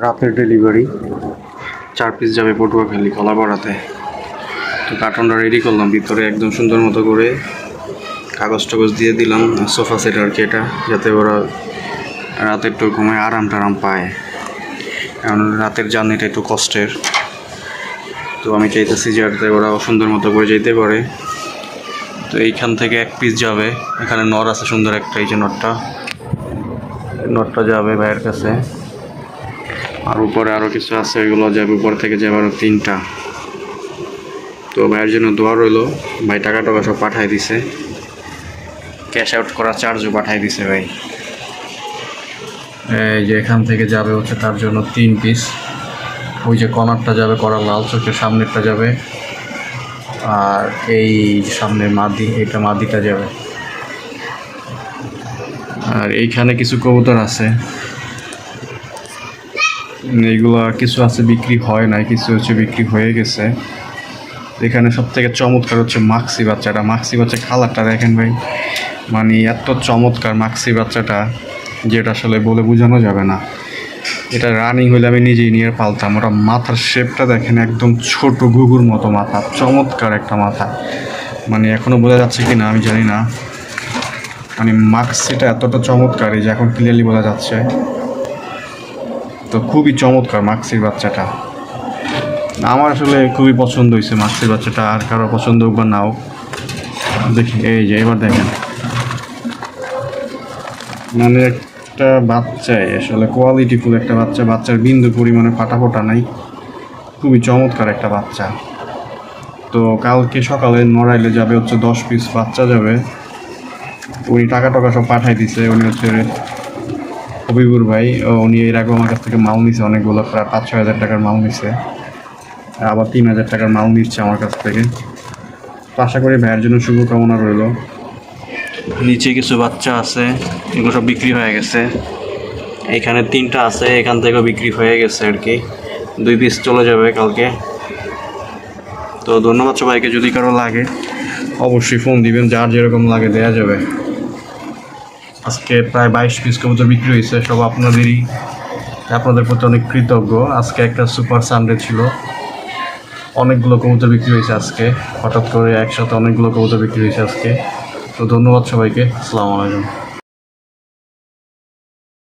রাতের ডেলিভারি চার পিস যাবে পটুয়াখালী কলাপাড়াতে তো কার্টনটা রেডি করলাম, ভিতরে একদম সুন্দর মতো করে কাগজ টাগজ দিয়ে দিলাম সোফা সেট আর কি এটা, যাতে ওরা রাতে একটু ঘুমায় আরাম টারাম পায়। কারণ রাতের জার্নিটা একটু কষ্টের। তো আমি চাইতেছি যাতে ওরা সুন্দর মতো করে যেতে পারে। তো এইখান থেকে এক পিস যাবে। এখানে নর আছে সুন্দর একটা, এই যে নটটা। নটটা যাবে ভাইয়ের কাছে। আর উপরে আরও কিছু আছে ওইগুলো যাবে উপর থেকে যাবে আরও তিনটা। তো ভাইয়ের জন্য দোয়া রইল, ভাই টাকা টাকা সব পাঠাই দিছে। ক্যাশ আউট করার চার্জও পাঠাই দিছে ভাই। এই যে এখান থেকে যাবে হচ্ছে তার জন্য তিন পিস ওই যে কর্নারটা যাবে করা লাল, চোখের সামনেরটা যাবে। আর এই সামনের মাদি এটা মাদিটা যাবে। আর এইখানে কিছু কবুতর আছে। এইগুলা কিছু আছে বিক্রি হয় নাই, কিছু হচ্ছে বিক্রি হয়ে গেছে। এখানে সব থেকে চমৎকার হচ্ছে মাক্সি বাচ্চাটা। মাক্সি বাচ্চা কালারটা দেখেন ভাই। মানে এত চমৎকার মাক্সি বাচ্চাটা, যেটা আসলে বলে বোঝানো যাবে না। এটা রানিং হলে আমি নিজেই নিয়ে পালতাম। ওটা মাথার শেপটা দেখেন, একদম ছোট গুগুর মতো মাথা। চমৎকার একটা মাথা। মানে এখনও বোঝা যাচ্ছে কি না আমি জানি না। মানে মাক্সিটা এতটা চমৎকার, এই যে এখন ক্লিয়ারলি বোঝা যাচ্ছে। তো খুবই চমৎকার মাক্সির বাচ্চাটা। আমার আসলে খুবই পছন্দ হয়েছে মাক্সির বাচ্চাটা, আর কারও পছন্দ হোক বা নাও দেখি, এই যে, এবার দেখেন। মানে একটা বাচ্চাই আসলে কোয়ালিটিফুল একটা বাচ্চা, বাচ্চার বিন্দু পরিমাণে ফাটা ফোটা নাই। খুবই চমৎকার একটা বাচ্চা। তো কালকে সকালে নড়াইলে যাবে হচ্ছে দশ পিস বাচ্চা যাবে। উনি টাকা টাকা সব পাঠাই দিছে, উনি হচ্ছে হবিবুর ভাই ও উনি এর আগে আমার কাছ থেকে মাল নিছে অনেকগুলো প্রায় পাঁচ ছয় হাজার টাকার মাল নিছে। আবার তিন হাজার টাকার মাল নিচ্ছে আমার কাছ থেকে। তো আশা করি ভাইয়ের জন্য শুভকামনা রইল। নিচে কিছু বাচ্চা আছে এগুলো সব বিক্রি হয়ে গেছে। এখানে তিনটা আছে এখান থেকেও বিক্রি হয়ে গেছে আর কি। দুই পিস চলে যাবে কালকে। তো ধন্যবাদ সবাইকে যদি কারও লাগে। অবশ্যই ফোন দিবেন যার যেরকম লাগে দেয়া যাবে। আজকে প্রায় বাইশ পিস কবুতর বিক্রি হয়েছে, সব আপনাদেরই, আপনাদের প্রতি অনেক কৃতজ্ঞ। আজকে একটা সুপার সানডে ছিল। অনেকগুলো কবুতর বিক্রি হয়েছে আজকে। হঠাৎ করে একসাথে অনেকগুলো কবুতর বিক্রি হয়েছে আজকে। তো ধন্যবাদ সবাইকে। আসসালামু আলাইকুম।